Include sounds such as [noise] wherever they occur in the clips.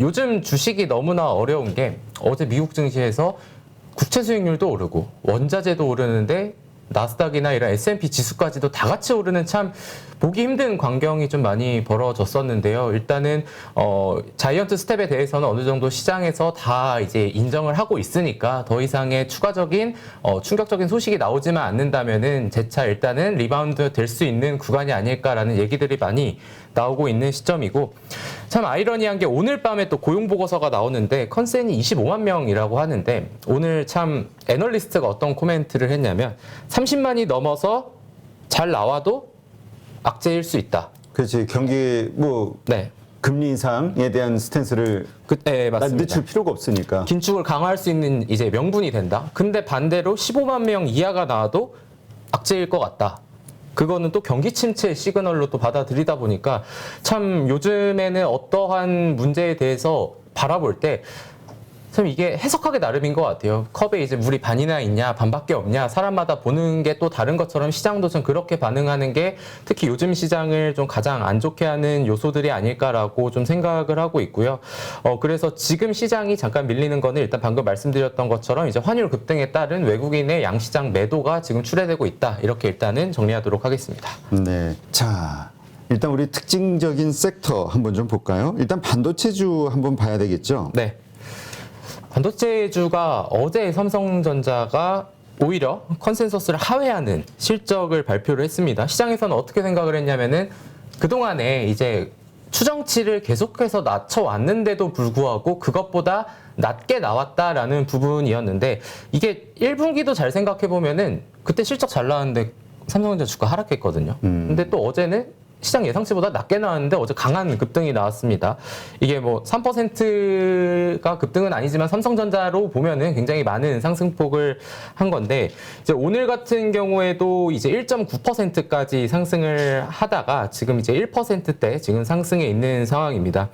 요즘 주식이 너무나 어려운 게 어제 미국 증시에서 국채 수익률도 오르고 원자재도 오르는데 나스닥이나 이런 S&P 지수까지도 다 같이 오르는 참 보기 힘든 광경이 좀 많이 벌어졌었는데요. 일단은 어 자이언트 스텝에 대해서는 어느 정도 시장에서 다 이제 인정을 하고 있으니까 더 이상의 추가적인 어 충격적인 소식이 나오지만 않는다면은 재차 일단은 리바운드 될 수 있는 구간이 아닐까라는 얘기들이 많이 나오고 있는 시점이고 참 아이러니한 게 오늘 밤에 또 고용 보고서가 나오는데 컨센이 25만 명이라고 하는데 오늘 참 애널리스트가 어떤 코멘트를 했냐면 30만이 넘어서 잘 나와도 악재일 수 있다. 그렇지 경기 뭐 네. 금리 인상에 대한 스탠스를 그, 네, 맞습니다. 늦출 필요가 없으니까. 긴축을 강화할 수 있는 이제 명분이 된다. 근데 반대로 15만 명 이하가 나와도 악재일 것 같다. 그거는 또 경기 침체 시그널로 또 받아들이다 보니까 참 요즘에는 어떠한 문제에 대해서 바라볼 때 참 이게 해석하기 나름인 것 같아요. 컵에 이제 물이 반이나 있냐, 반밖에 없냐, 사람마다 보는 게 또 다른 것처럼 시장도 좀 그렇게 반응하는 게 특히 요즘 시장을 좀 가장 안 좋게 하는 요소들이 아닐까라고 좀 생각을 하고 있고요. 어, 그래서 지금 시장이 잠깐 밀리는 거는 일단 방금 말씀드렸던 것처럼 이제 환율 급등에 따른 외국인의 양시장 매도가 지금 출해되고 있다. 이렇게 일단은 정리하도록 하겠습니다. 네. 자, 일단 우리 특징적인 섹터 한번 좀 볼까요? 일단 반도체주 한번 봐야 되겠죠. 네. 반도체주가 어제 삼성전자가 오히려 컨센서스를 하회하는 실적을 발표를 했습니다. 시장에서는 어떻게 생각을 했냐면은 그동안에 이제 추정치를 계속해서 낮춰왔는데도 불구하고 그것보다 낮게 나왔다라는 부분이었는데 이게 1분기도 잘 생각해 보면은 그때 실적 잘 나왔는데 삼성전자 주가 하락했거든요. 근데 또 어제는 시장 예상치보다 낮게 나왔는데 어제 강한 급등이 나왔습니다. 이게 뭐 3%가 급등은 아니지만 삼성전자로 보면은 굉장히 많은 상승폭을 한 건데 이제 오늘 같은 경우에도 이제 1.9%까지 상승을 하다가 지금 이제 1%대 지금 상승해 있는 상황입니다.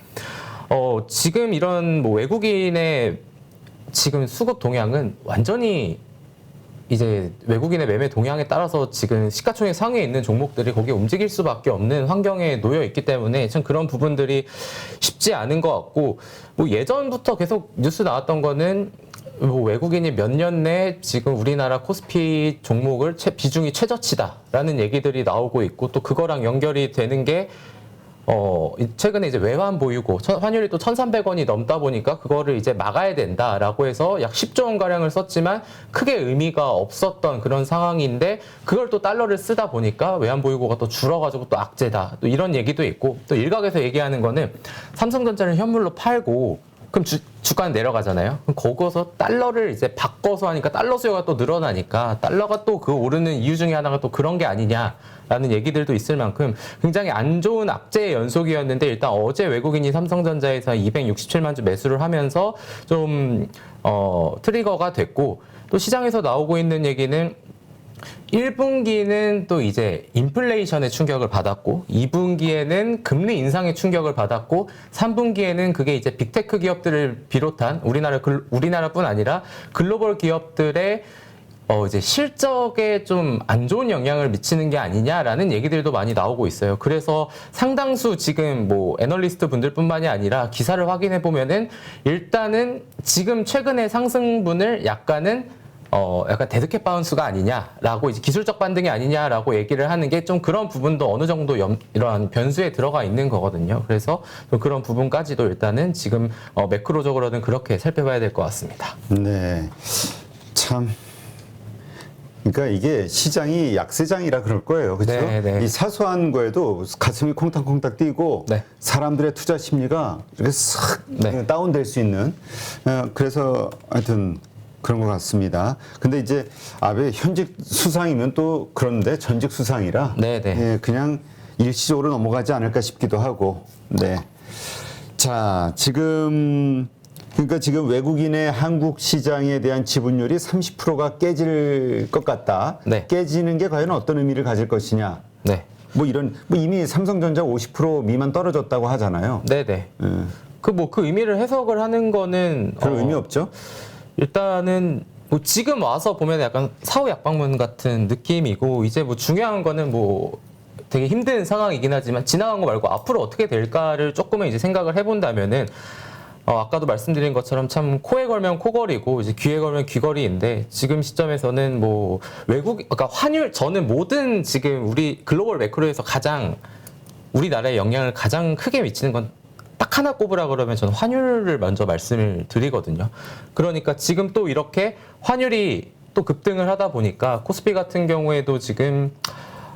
어, 지금 이런 뭐 외국인의 지금 수급 동향은 완전히 이제 외국인의 매매 동향에 따라서 지금 시가총액 상위에 있는 종목들이 거기에 움직일 수밖에 없는 환경에 놓여 있기 때문에 참 그런 부분들이 쉽지 않은 것 같고 뭐 예전부터 계속 뉴스 나왔던 거는 뭐 외국인이 몇 년 내 지금 우리나라 코스피 종목을 최- 비중이 최저치다라는 얘기들이 나오고 있고 또 그거랑 연결이 되는 게 어, 이- 최근에 이제 외환 보유고 천- 환율이 또 1,300원이 넘다 보니까 그거를 이제 막아야 된다라고 해서 약 10조 원 가량을 썼지만 크게 의미가 없었던 그런 상황인데 그걸 또 달러를 쓰다 보니까 외환 보유고가 또 줄어가지고 또 악재다. 또 이런 얘기도 있고 또 일각에서 얘기하는 거는 삼성전자를 현물로 팔고 그럼 주, 주가는 내려가잖아요. 그럼 거기서 달러를 이제 바꿔서 하니까 달러 수요가 또 늘어나니까 달러가 또 그 오르는 이유 중에 하나가 또 그런 게 아니냐라는 얘기들도 있을 만큼 굉장히 안 좋은 악재의 연속이었는데 일단 어제 외국인이 삼성전자에서 267만 주 매수를 하면서 좀 어, 트리거가 됐고 또 시장에서 나오고 있는 얘기는 1분기는 또 이제 인플레이션의 충격을 받았고 2분기에는 금리 인상의 충격을 받았고 3분기에는 그게 이제 빅테크 기업들을 비롯한 우리나라 글- 우리나라뿐 아니라 글로벌 기업들의 어 이제 실적에 좀 안 좋은 영향을 미치는 게 아니냐라는 얘기들도 많이 나오고 있어요. 그래서 상당수 지금 뭐 애널리스트 분들뿐만이 아니라 기사를 확인해 보면은 일단은 지금 최근의 상승분을 약간은 어, 약간 데드캣 바운스가 아니냐라고 이제 기술적 반등이 아니냐라고 얘기를 하는 게 좀 그런 부분도 어느 정도 염, 이러한 변수에 들어가 있는 거거든요. 그래서 좀 그런 부분까지도 일단은 지금 어, 매크로적으로는 그렇게 살펴봐야 될 것 같습니다. 네. 참. 그러니까 이게 시장이 약세장이라 그럴 거예요. 그렇죠? 네, 네. 이 사소한 거에도 가슴이 콩닥콩닥 뛰고 네. 사람들의 투자 심리가 이렇게 싹 네. 다운될 수 있는 어, 그래서 하여튼 그런 것 같습니다. 근데 이제 아베 현직 수상이면 또 그런데 전직 수상이라 네, 네. 예, 그냥 일시적으로 넘어가지 않을까 싶기도 하고. 네. 자, 지금 그러니까 지금 외국인의 한국 시장에 대한 지분율이 30%가 깨질 것 같다. 네. 깨지는 게 과연 어떤 의미를 가질 것이냐. 네, 뭐 이런 뭐 이미 삼성전자 50% 미만 떨어졌다고 하잖아요. 네, 네. 예, 그 뭐 그 의미를 해석을 하는 거는 별 어, 의미 없죠. 일단은 뭐 지금 와서 보면 약간 사후 약방문 같은 느낌이고 이제 뭐 중요한 거는 뭐 되게 힘든 상황이긴 하지만 지나간 거 말고 앞으로 어떻게 될까를 조금은 이제 생각을 해본다면은 어, 아까도 말씀드린 것처럼 참 코에 걸면 코걸이고 이제 귀에 걸면 귀걸이인데 지금 시점에서는 뭐 외국 그러니까 환율 저는 모든 지금 우리 글로벌 매크로에서 가장 우리나라에 영향을 가장 크게 미치는 건 딱 하나 꼽으라 그러면 저는 환율을 먼저 말씀을 드리거든요. 그러니까 지금 또 이렇게 환율이 또 급등을 하다 보니까 코스피 같은 경우에도 지금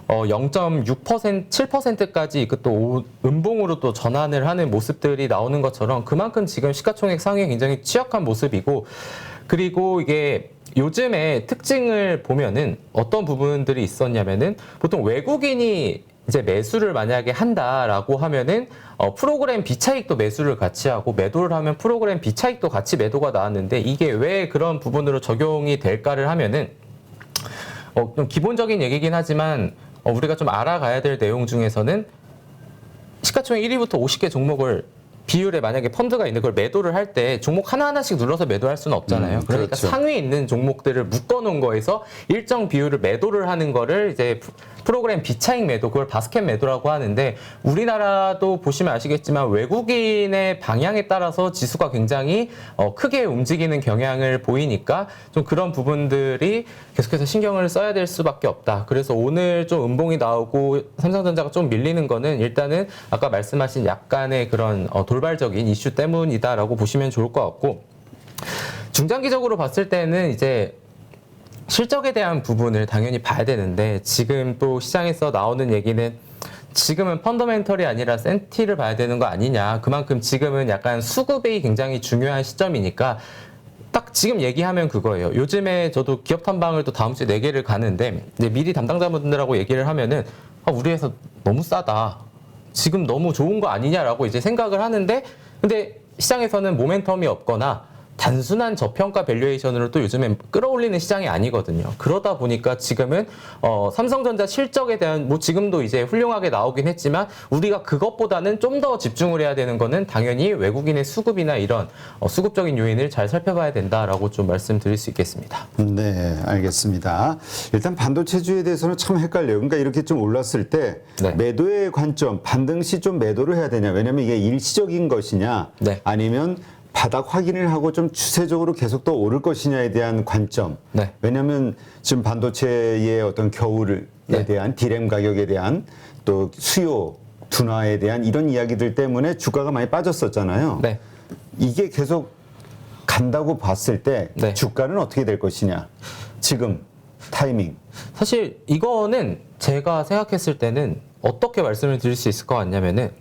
어 0.6% 7%까지 그또 음봉으로 또 전환을 하는 모습들이 나오는 것처럼 그만큼 지금 시가총액 상위에 굉장히 취약한 모습이고 그리고 이게 요즘에 특징을 보면은 어떤 부분들이 있었냐면은 보통 외국인이 이제 매수를 만약에 한다라고 하면은 어, 프로그램 비차익도 매수를 같이 하고 매도를 하면 프로그램 비차익도 같이 매도가 나왔는데 이게 왜 그런 부분으로 적용이 될까를 하면은 어, 좀 기본적인 얘기긴 하지만 어, 우리가 좀 알아가야 될 내용 중에서는 시가총액 1위부터 50개 종목을 비율에 만약에 펀드가 있는 걸 매도를 할 때 종목 하나하나씩 눌러서 매도할 수는 없잖아요. 음, 그러니까 그렇죠. 상위에 있는 종목들을 묶어놓은 거에서 일정 비율을 매도를 하는 거를 이제 프- 프로그램 비차익 매도, 그걸 바스켓 매도라고 하는데 우리나라도 보시면 아시겠지만 외국인의 방향에 따라서 지수가 굉장히 어, 크게 움직이는 경향을 보이니까 좀 그런 부분들이 계속해서 신경을 써야 될 수밖에 없다. 그래서 오늘 좀 음봉이 나오고 삼성전자가 좀 밀리는 거는 일단은 아까 말씀하신 약간의 그런 어, 돌발적인 이슈 때문이다라고 보시면 좋을 것 같고 중장기적으로 봤을 때는 이제 실적에 대한 부분을 당연히 봐야 되는데 지금 또 시장에서 나오는 얘기는 지금은 펀더멘털이 아니라 센티를 봐야 되는 거 아니냐. 그만큼 지금은 약간 수급이 굉장히 중요한 시점이니까 딱 지금 얘기하면 그거예요. 요즘에 저도 기업 탐방을 또 다음 주에 네 개를 가는데 이제 미리 담당자분들하고 얘기를 하면은 아, 우리 회사 너무 싸다. 지금 너무 좋은 거 아니냐라고 이제 생각을 하는데 근데 시장에서는 모멘텀이 없거나 단순한 저평가 밸류에이션으로 또 요즘엔 끌어올리는 시장이 아니거든요. 그러다 보니까 지금은 어, 삼성전자 실적에 대한 뭐 지금도 이제 훌륭하게 나오긴 했지만 우리가 그것보다는 좀 더 집중을 해야 되는 거는 당연히 외국인의 수급이나 이런 어, 수급적인 요인을 잘 살펴봐야 된다라고 좀 말씀드릴 수 있겠습니다. 네, 알겠습니다. 일단 반도체주에 대해서는 참 헷갈려요. 그러니까 이렇게 좀 올랐을 때 네. 매도의 관점, 반등 시 좀 매도를 해야 되냐? 왜냐면 이게 일시적인 것이냐? 네. 아니면 바닥 확인을 하고 좀 추세적으로 계속 더 오를 것이냐에 대한 관점. 네. 왜냐하면 지금 반도체의 어떤 겨울에 네. 대한 디램 가격에 대한 또 수요 둔화에 대한 이런 이야기들 때문에 주가가 많이 빠졌었잖아요. 네. 이게 계속 간다고 봤을 때 네. 주가는 어떻게 될 것이냐? 지금 타이밍. 사실 이거는 제가 생각했을 때는 어떻게 말씀을 드릴 수 있을 것 같냐면은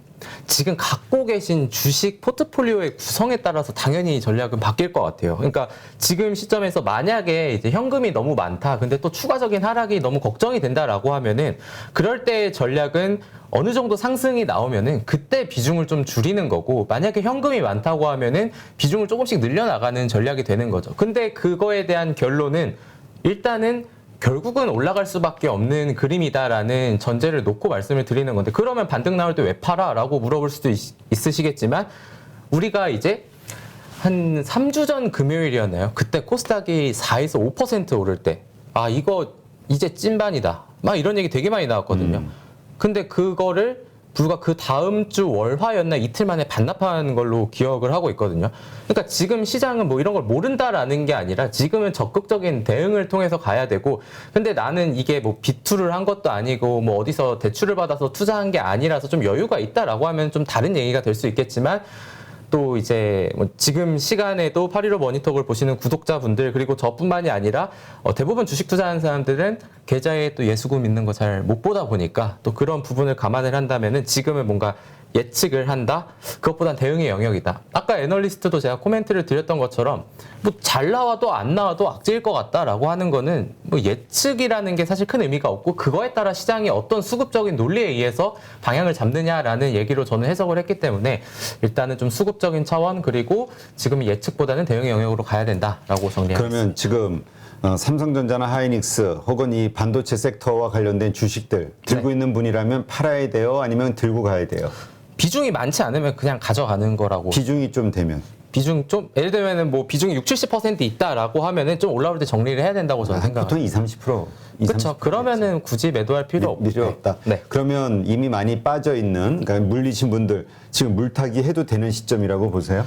지금 갖고 계신 주식 포트폴리오의 구성에 따라서 당연히 전략은 바뀔 것 같아요. 그러니까 지금 시점에서 만약에 이제 현금이 너무 많다, 근데 또 추가적인 하락이 너무 걱정이 된다라고 하면은 그럴 때 전략은 어느 정도 상승이 나오면은 그때 비중을 좀 줄이는 거고 만약에 현금이 많다고 하면은 비중을 조금씩 늘려나가는 전략이 되는 거죠. 근데 그거에 대한 결론은 일단은 결국은 올라갈 수밖에 없는 그림이다라는 전제를 놓고 말씀을 드리는 건데 그러면 반등 나올 때 왜 팔아? 라고 물어볼 수도 있, 있으시겠지만 우리가 이제 한 3주 전 금요일이었나요? 그때 코스닥이 4에서 5% 오를 때 아 이거 이제 찐반이다 막 이런 얘기 되게 많이 나왔거든요 근데 그거를 불과 그 다음 주 월화였나 이틀 만에 반납한 걸로 기억을 하고 있거든요. 그러니까 지금 시장은 뭐 이런 걸 모른다라는 게 아니라 지금은 적극적인 대응을 통해서 가야 되고 근데 나는 이게 뭐 비투를 한 것도 아니고 뭐 어디서 대출을 받아서 투자한 게 아니라서 좀 여유가 있다라고 하면 좀 다른 얘기가 될 수 있겠지만 또 이제 뭐 지금 시간에도 8.15 머니톡을 보시는 구독자분들 그리고 저뿐만이 아니라 어 대부분 주식 투자하는 사람들은 계좌에 또 예수금 있는 거 잘 못 보다 보니까 또 그런 부분을 감안을 한다면은 지금은 뭔가 예측을 한다? 그것보단 대응의 영역이다. 아까 애널리스트도 제가 코멘트를 드렸던 것처럼 뭐 잘 나와도 안 나와도 악재일 것 같다라고 하는 거는 뭐 예측이라는 게 사실 큰 의미가 없고 그거에 따라 시장이 어떤 수급적인 논리에 의해서 방향을 잡느냐라는 얘기로 저는 해석을 했기 때문에 일단은 좀 수급적인 차원 그리고 지금 예측보다는 대응의 영역으로 가야 된다라고 정리합니다. 그러면 지금 어, 삼성전자나 하이닉스 혹은 이 반도체 섹터와 관련된 주식들 들고 네. 있는 분이라면 팔아야 돼요? 아니면 들고 가야 돼요? 비중이 많지 않으면 그냥 가져가는 거라고 비중이 좀 되면. 비중 좀 예를 들면은 뭐 비중이 6, 70% 있다라고 하면은 좀 올라올 때 정리를 해야 된다고 저는 아, 생각합니다. 보통 2, 30%. 2, 그렇죠. 그러면은 굳이 매도할 필요 없죠. 필요 없다. 네. 그러면 이미 많이 빠져 있는 그러니까 물리신 분들 지금 물타기 해도 되는 시점이라고 보세요?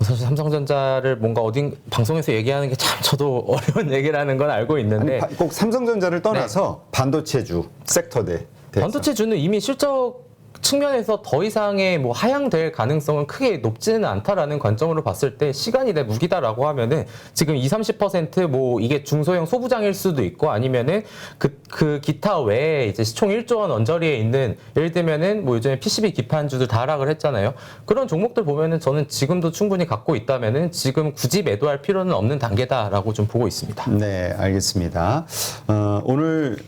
사실 삼성전자를 뭔가 어딘 방송에서 얘기하는 게 참 저도 [laughs] 어려운 얘기라는 건 알고 아니, 있는데 바- 꼭 삼성전자를 떠나서 반도체주 섹터대 대해서. 반도체주는 이미 실적 측면에서 더 이상의 뭐 하향될 가능성은 크게 높지는 않다라는 관점으로 봤을 때 시간이 내 무기다라고 하면은 지금 20, 30%뭐 이게 중소형 소부장일 수도 있고 아니면은 그, 그 기타 외에 이제 총 1조 원 언저리에 있는 예를 들면은 뭐 요즘에 PCB 기판주들 다 하락을 했잖아요. 그런 종목들 보면은 저는 지금도 충분히 갖고 있다면은 지금 굳이 매도할 필요는 없는 단계다라고 좀 보고 있습니다. 네, 알겠습니다. 어, 오늘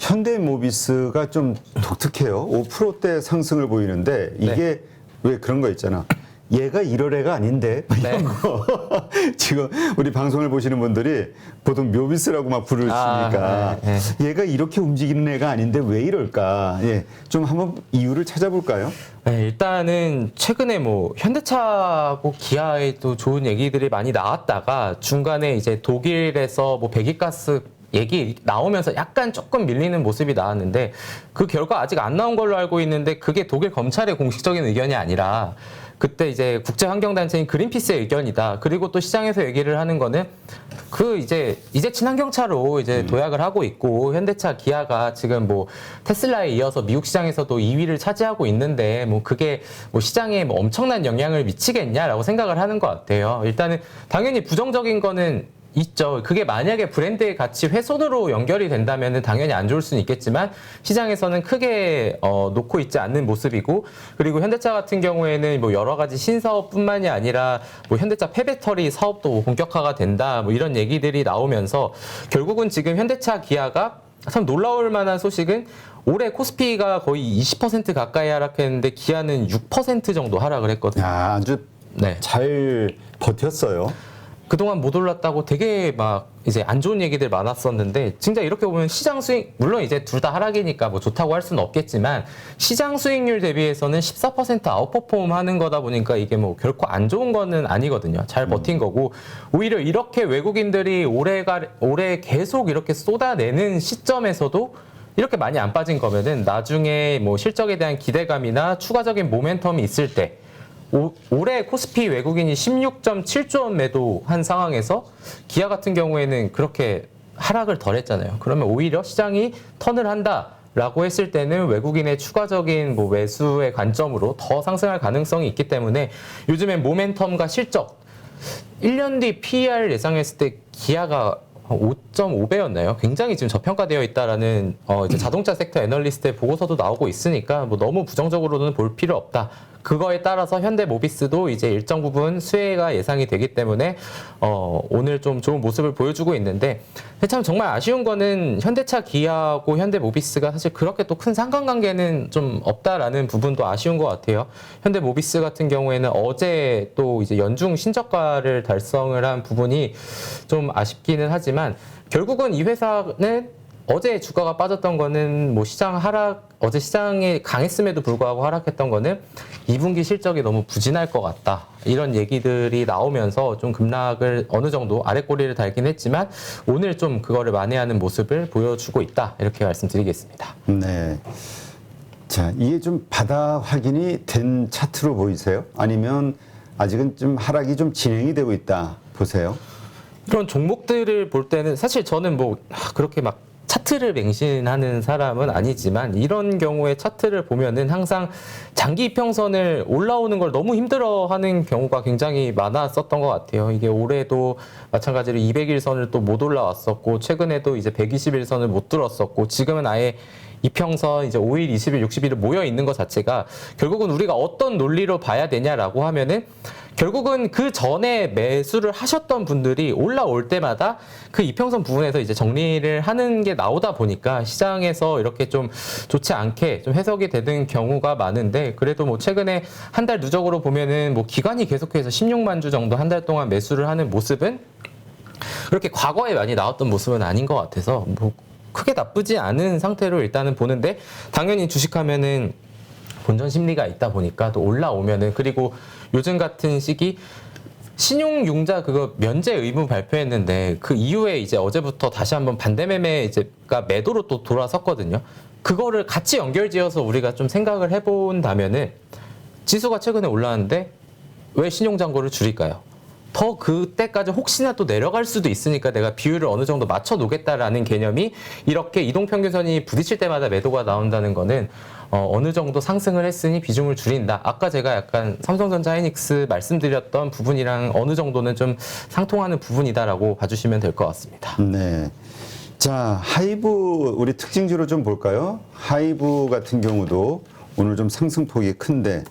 현대모비스가 좀 독특해요. 5%대 상승을 보이는데 이게 네. 왜 그런 거 있잖아. 얘가 이럴 애가 아닌데 막 이런 네. 거 [laughs] 지금 우리 방송을 보시는 분들이 보통 묘비스라고 막 부르시니까 아, 네, 얘가 이렇게 움직이는 애가 아닌데 왜 이럴까 예, 좀 한번 이유를 찾아볼까요? 네, 일단은 최근에 뭐 현대차하고 기아에도 좋은 얘기들이 많이 나왔다가 중간에 이제 독일에서 뭐 배기가스 얘기 나오면서 약간 조금 밀리는 모습이 나왔는데 그 결과 아직 안 나온 걸로 알고 있는데 그게 독일 검찰의 공식적인 의견이 아니라 그때 이제 국제환경단체인 그린피스의 의견이다. 그리고 또 시장에서 얘기를 하는 거는 그 이제 이제 친환경차로 이제 도약을 하고 있고 현대차 기아가 지금 뭐 테슬라에 이어서 미국 시장에서도 2위를 차지하고 있는데 뭐 그게 뭐 시장에 뭐 엄청난 영향을 미치겠냐라고 생각을 하는 것 같아요. 일단은 당연히 부정적인 거는 있죠. 그게 만약에 브랜드의 가치 훼손으로 연결이 된다면 당연히 안 좋을 수는 있겠지만 시장에서는 크게 어, 놓고 있지 않는 모습이고 그리고 현대차 같은 경우에는 뭐 여러 가지 신사업뿐만이 아니라 뭐 현대차 폐배터리 사업도 본격화가 된다 뭐 이런 얘기들이 나오면서 결국은 지금 현대차 기아가 참 놀라울 만한 소식은 올해 코스피가 거의 20% 가까이 하락했는데 기아는 6% 정도 하락을 했거든요. 야, 아주 네. 잘 버텼어요. 그동안 못 올랐다고 되게 막 이제 안 좋은 얘기들 많았었는데 진짜 이렇게 보면 시장 수익 물론 이제 둘 다 하락이니까 뭐 좋다고 할 수는 없겠지만 시장 수익률 대비해서는 14% 아웃퍼폼 하는 거다 보니까 이게 뭐 결코 안 좋은 거는 아니거든요. 잘 버틴 거고 오히려 이렇게 외국인들이 올해가 올해 계속 이렇게 쏟아내는 시점에서도 이렇게 많이 안 빠진 거면은 나중에 뭐 실적에 대한 기대감이나 추가적인 모멘텀이 있을 때 오- 올해 코스피 외국인이 16.7조 원 매도한 상황에서 기아 같은 경우에는 그렇게 하락을 덜 했잖아요. 그러면 오히려 시장이 턴을 한다. 라고 했을 때는 외국인의 추가적인 뭐 매수의 관점으로 더 상승할 가능성이 있기 때문에 요즘엔 모멘텀과 실적 1년 뒤 PER 예상했을 때 기아가 5.5배였나요? 굉장히 지금 저평가되어 있다라는 어 이제 자동차 섹터 애널리스트의 보고서도 나오고 있으니까 뭐 너무 부정적으로는 볼 필요 없다. 그거에 따라서 현대 모비스도 이제 일정 부분 수혜가 예상이 되기 때문에 어 오늘 좀 좋은 모습을 보여주고 있는데 참 정말 아쉬운 거는 현대차 기아하고 현대 모비스가 사실 그렇게 또 큰 상관관계는 좀 없다라는 부분도 아쉬운 것 같아요. 현대 모비스 같은 경우에는 어제 또 이제 연중 신저가를 달성을 한 부분이 좀 아쉽기는 하지만 결국은 이 회사는 어제 주가가 빠졌던 거는 뭐 시장 하락 어제 시장이 강했음에도 불구하고 하락했던 거는 2분기 실적이 너무 부진할 것 같다 이런 얘기들이 나오면서 좀 급락을 어느 정도 아래 꼬리를 달긴 했지만 오늘 좀 그거를 만회하는 모습을 보여주고 있다 이렇게 말씀드리겠습니다. 네. 자, 이게 좀 바닥 확인이 된 차트로 보이세요? 아니면 아직은 좀 하락이 좀 진행이 되고 있다 보세요? 이런 종목들을 볼 때는 사실 저는 뭐 아, 그렇게 막 차트를 맹신하는 사람은 아니지만 이런 경우에 차트를 보면은 항상 장기 이평선을 올라오는 걸 너무 힘들어하는 경우가 굉장히 많았었던 것 같아요. 이게 올해도 마찬가지로 200일선을 또 못 올라왔었고 최근에도 이제 120일선을 못 들었었고 지금은 아예 이평선 이제 5일, 20일, 60일을 모여 있는 것 자체가 결국은 우리가 어떤 논리로 봐야 되냐라고 하면은 결국은 그 전에 매수를 하셨던 분들이 올라올 때마다 그 이평선 부분에서 이제 정리를 하는 게 나오다 보니까 시장에서 이렇게 좀 좋지 않게 좀 해석이 되는 경우가 많은데 그래도 뭐 최근에 한 달 누적으로 보면은 뭐 기관이 계속해서 16만 주 정도 한 달 동안 매수를 하는 모습은 그렇게 과거에 많이 나왔던 모습은 아닌 것 같아서 뭐 크게 나쁘지 않은 상태로 일단은 보는데 당연히 주식하면은 본전 심리가 있다 보니까 또 올라오면은 그리고 요즘 같은 시기 신용융자 그거 면제 의무 발표했는데 그 이후에 이제 어제부터 다시 한번 반대 매매 이제가 매도로 또 돌아섰거든요. 그거를 같이 연결지어서 우리가 좀 생각을 해본다면은 지수가 최근에 올라왔는데 왜 신용잔고를 줄일까요? 더 그때까지 혹시나 또 내려갈 수도 있으니까 내가 비율을 어느 정도 맞춰 놓겠다라는 개념이 이렇게 이동평균선이 부딪힐 때마다 매도가 나온다는 거는 어, 어느 정도 상승을 했으니 비중을 줄인다. 아까 제가 약간 삼성전자 하이닉스 말씀드렸던 부분이랑 어느 정도는 좀 상통하는 부분이다라고 봐주시면 될 것 같습니다. 네. 자, 하이브 우리 특징주로 좀 볼까요? 하이브 같은 경우도 오늘 좀 상승폭이 큰데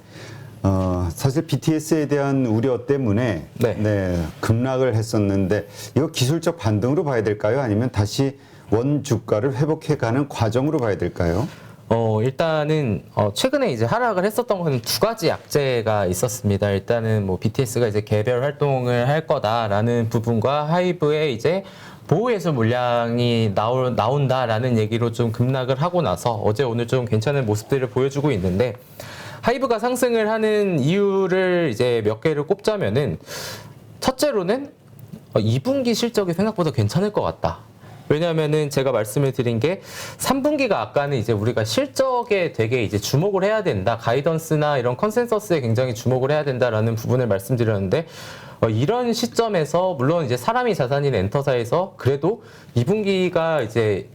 어, 사실 BTS에 대한 우려 때문에 네. 급락을 했었는데 이거 기술적 반등으로 봐야 될까요? 아니면 다시 원 주가를 회복해 가는 과정으로 봐야 될까요? 어, 일단은, 어, 최근에 이제 하락을 했었던 거는 두 가지 약재가 있었습니다. 일단은 뭐 BTS가 이제 개별 활동을 할 거다라는 부분과 하이브의 이제 보호예술 물량이 나올, 나온다라는 얘기로 좀 급락을 하고 나서 어제 오늘 좀 괜찮은 모습들을 보여주고 있는데 하이브가 상승을 하는 이유를 이제 몇 개를 꼽자면은 첫째로는 어, 2분기 실적이 생각보다 괜찮을 것 같다. 왜냐하면은 제가 말씀을 드린 게 3분기가 아까는 이제 우리가 실적에 되게 이제 주목을 해야 된다. 가이던스나 이런 컨센서스에 굉장히 주목을 해야 된다라는 부분을 말씀드렸는데 어, 이런 시점에서 물론 이제 사람이 자산인 엔터사에서 그래도 2분기가 이제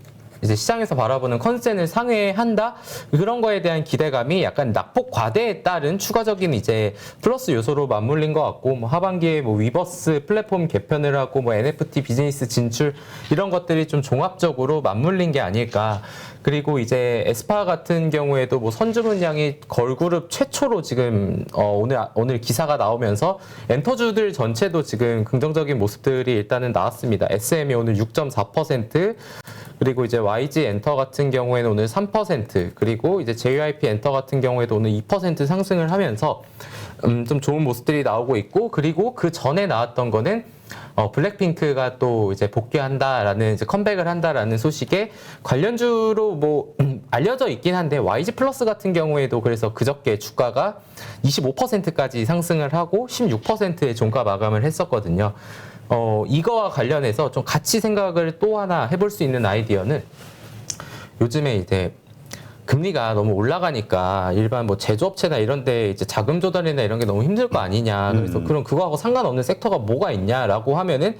이제 시장에서 바라보는 컨센을 상회한다 그런 거에 대한 기대감이 약간 낙폭 과대에 따른 추가적인 이제 플러스 요소로 맞물린 것 같고 뭐 하반기에 뭐 위버스 플랫폼 개편을 하고 뭐 NFT 비즈니스 진출 이런 것들이 좀 종합적으로 맞물린 게 아닐까 그리고 이제 에스파 같은 경우에도 뭐 선주문량이 걸그룹 최초로 지금 어 오늘 오늘 기사가 나오면서 엔터주들 전체도 지금 긍정적인 모습들이 일단은 나왔습니다. SM이 오늘 6.4% 그리고 이제 YG 엔터 같은 경우에는 오늘 3% 그리고 이제 JYP 엔터 같은 경우에도 오늘 2% 상승을 하면서 음, 좀 좋은 모습들이 나오고 있고 그리고 그 전에 나왔던 거는 어, 블랙핑크가 또 이제 복귀한다라는 이제 컴백을 한다라는 소식에 관련주로 뭐 음, 알려져 있긴 한데 YG 플러스 같은 경우에도 그래서 그저께 주가가 25%까지 상승을 하고 16%의 종가 마감을 했었거든요. 어, 이거와 관련해서 좀 같이 생각을 또 하나 해볼 수 있는 아이디어는 요즘에 이제 금리가 너무 올라가니까 일반 뭐 제조업체나 이런 데 이제 자금 조달이나 이런 게 너무 힘들 거 아니냐. 그래서 그럼 그거하고 상관없는 섹터가 뭐가 있냐라고 하면은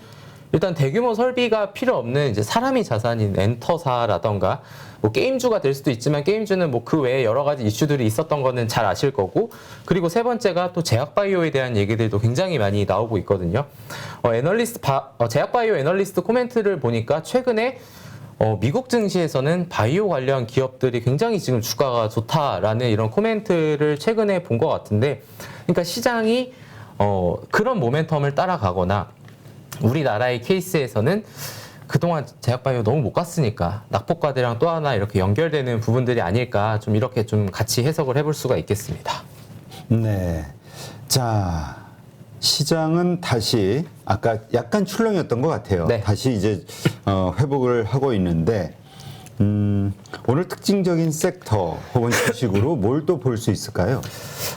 일단 대규모 설비가 필요 없는 이제 사람이 자산인 엔터사라던가 뭐 게임주가 될 수도 있지만 게임주는 뭐 그 외에 여러 가지 이슈들이 있었던 거는 잘 아실 거고 그리고 세 번째가 또 제약바이오에 대한 얘기들도 굉장히 많이 나오고 있거든요. 어, 애널리스트 바, 어, 제약바이오 애널리스트 코멘트를 보니까 최근에 어, 미국 증시에서는 바이오 관련 기업들이 굉장히 지금 주가가 좋다라는 이런 코멘트를 최근에 본 것 같은데, 그러니까 시장이 어, 그런 모멘텀을 따라가거나 우리나라의 케이스에서는 그동안 제약바이오 너무 못 갔으니까 낙폭과대랑 또 하나 이렇게 연결되는 부분들이 아닐까 좀 이렇게 좀 같이 해석을 해볼 수가 있겠습니다. 네. 자, 시장은 다시 아까 약간 출렁이었던 것 같아요. 네. 다시 이제 어, 회복을 하고 있는데 음, 오늘 특징적인 섹터 혹은 주식으로 [laughs] 뭘 또 볼 수 있을까요?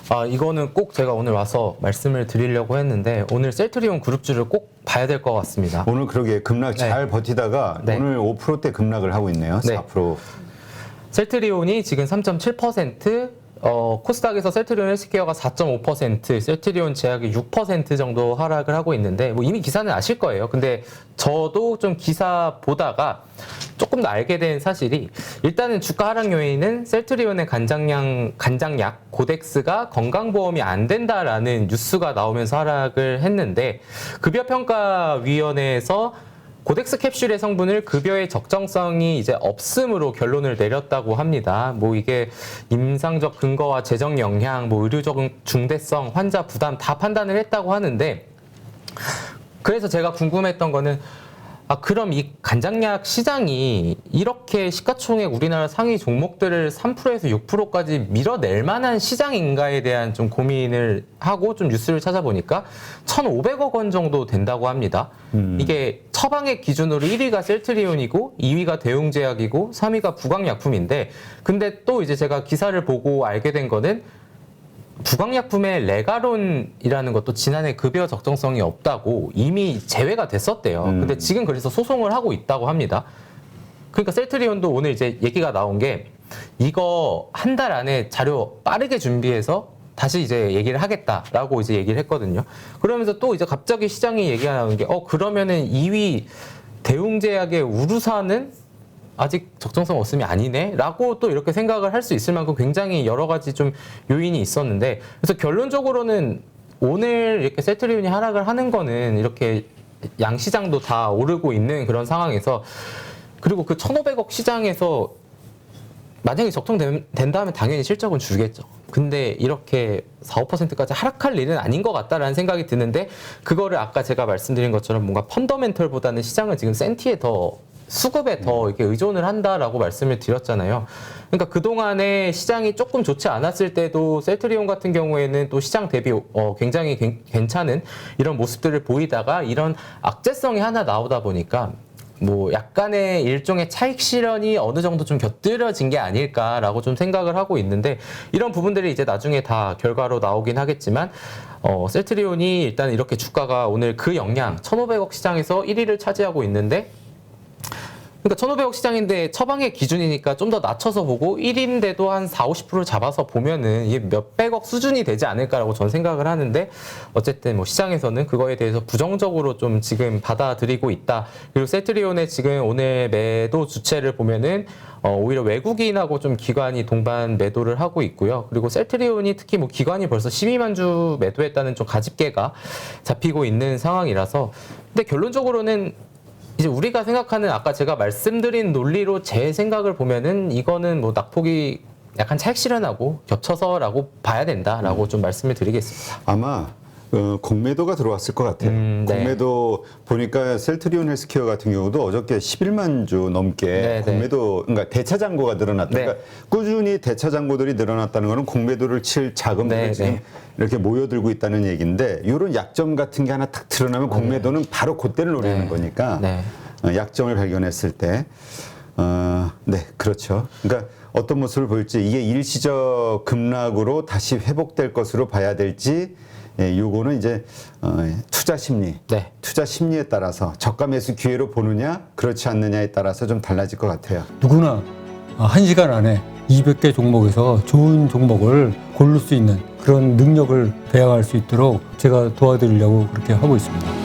아 이거는 꼭 제가 오늘 와서 말씀을 드리려고 했는데 오늘 셀트리온 그룹주를 꼭 봐야 될 것 같습니다. 오늘 그러게 급락 네. 잘 버티다가 네. 오늘 5%대 급락을 하고 있네요. 네. 4%. 셀트리온이 지금 3.7%, 어, 코스닥에서 셀트리온 헬스케어가 4.5%, 셀트리온 제약이 6% 정도 하락을 하고 있는데, 뭐 이미 기사는 아실 거예요. 근데 저도 좀 기사 보다가 조금 더 알게 된 사실이, 일단은 주가 하락 요인은 셀트리온의 간장량, 간장약, 고덱스가 건강보험이 안 된다라는 뉴스가 나오면서 하락을 했는데, 급여평가위원회에서 고덱스 캡슐의 성분을 급여의 적정성이 이제 없음으로 결론을 내렸다고 합니다. 뭐 이게 임상적 근거와 재정 영향, 뭐 의료적 중대성, 환자 부담 다 판단을 했다고 하는데 그래서 제가 궁금했던 거는 아 그럼 이 간장약 시장이 이렇게 시가총액 우리나라 상위 종목들을 3%에서 6%까지 밀어낼 만한 시장인가에 대한 좀 고민을 하고 좀 뉴스를 찾아보니까 1,500억 원 정도 된다고 합니다. 이게 처방액 기준으로 1위가 셀트리온이고 2위가 대웅제약이고 3위가 부강약품인데 근데 또 이제 제가 기사를 보고 알게 된 거는 부강약품의 레가론이라는 것도 지난해 급여 적정성이 없다고 이미 제외가 됐었대요. 음. 근데 지금 그래서 소송을 하고 있다고 합니다. 그러니까 셀트리온도 오늘 이제 얘기가 나온 게 이거 한 달 안에 자료 빠르게 준비해서 다시 이제 얘기를 하겠다라고 이제 얘기를 했거든요. 그러면서 또 이제 갑자기 시장이 얘기하는 게 어 그러면은 2위 대웅제약의 우루사는 아직 적정성 없음이 아니네 라고 또 이렇게 생각을 할 수 있을 만큼 굉장히 여러 가지 좀 요인이 있었는데 그래서 결론적으로는 오늘 이렇게 세트리온이 하락을 하는 거는 이렇게 양 시장도 다 오르고 있는 그런 상황에서 그리고 그 1,500억 시장에서 만약에 적정된다 하면 당연히 실적은 줄겠죠. 근데 이렇게 4, 5%까지 하락할 일은 아닌 것 같다라는 생각이 드는데 그거를 아까 제가 말씀드린 것처럼 뭔가 펀더멘털보다는 시장은 지금 센티에 더 수급에 더 이렇게 의존을 한다라고 말씀을 드렸잖아요. 그러니까 그동안에 시장이 조금 좋지 않았을 때도 셀트리온 같은 경우에는 또 시장 대비 어, 굉장히 괜- 괜찮은 이런 모습들을 보이다가 이런 악재성이 하나 나오다 보니까 뭐 약간의 일종의 차익 실현이 어느 정도 좀 곁들여진 게 아닐까라고 좀 생각을 하고 있는데 이런 부분들이 이제 나중에 다 결과로 나오긴 하겠지만 어, 셀트리온이 일단 이렇게 주가가 오늘 그 영향 1,500억 시장에서 1위를 차지하고 있는데 그러니까 1,500억 시장인데 처방의 기준이니까 좀 더 낮춰서 보고 1인데도 한 4, 50%를 잡아서 보면은 이게 몇백억 수준이 되지 않을까라고 전 생각을 하는데 어쨌든 뭐 시장에서는 그거에 대해서 부정적으로 좀 지금 받아들이고 있다. 그리고 세트리온의 지금 오늘 매도 주체를 보면은 어, 오히려 외국인하고 좀 기관이 동반 매도를 하고 있고요. 그리고 셀트리온이 특히 뭐 기관이 벌써 12만 주 매도했다는 좀 가집개가 잡히고 있는 상황이라서 근데 결론적으로는 이제 우리가 생각하는 아까 제가 말씀드린 논리로 제 생각을 보면은 이거는 뭐 낙폭이 약간 차익 실현하고 겹쳐서라고 봐야 된다라고 좀 말씀을 드리겠습니다. 아마 어, 공매도가 들어왔을 것 같아요. 음, 네. 공매도 보니까 셀트리온 헬스케어 같은 경우도 어저께 11만 주 넘게 네, 네. 공매도 그러니까 대차 잔고가 늘어났다. 네. 그러니까 꾸준히 대차 잔고들이 늘어났다는 거는 공매도를 칠 자금들이 네, 지금 네. 이렇게 모여들고 있다는 얘기인데 이런 약점 같은 게 하나 탁 드러나면 공매도는 바로 그때를 노리는 네. 거니까 네. 어, 약점을 발견했을 때, 어, 네, 그렇죠. 그러니까 어떤 모습을 보일지 이게 일시적 급락으로 다시 회복될 것으로 봐야 될지, 예, 요거는 이제 어, 투자 심리, 네. 투자 심리에 따라서 저가 매수 기회로 보느냐, 그렇지 않느냐에 따라서 좀 달라질 것 같아요. 누구나 아, 한 시간 안에 200개 종목에서 좋은 종목을 고를 수 있는 그런 능력을 배양할 수 있도록 제가 도와드리려고 그렇게 하고 있습니다.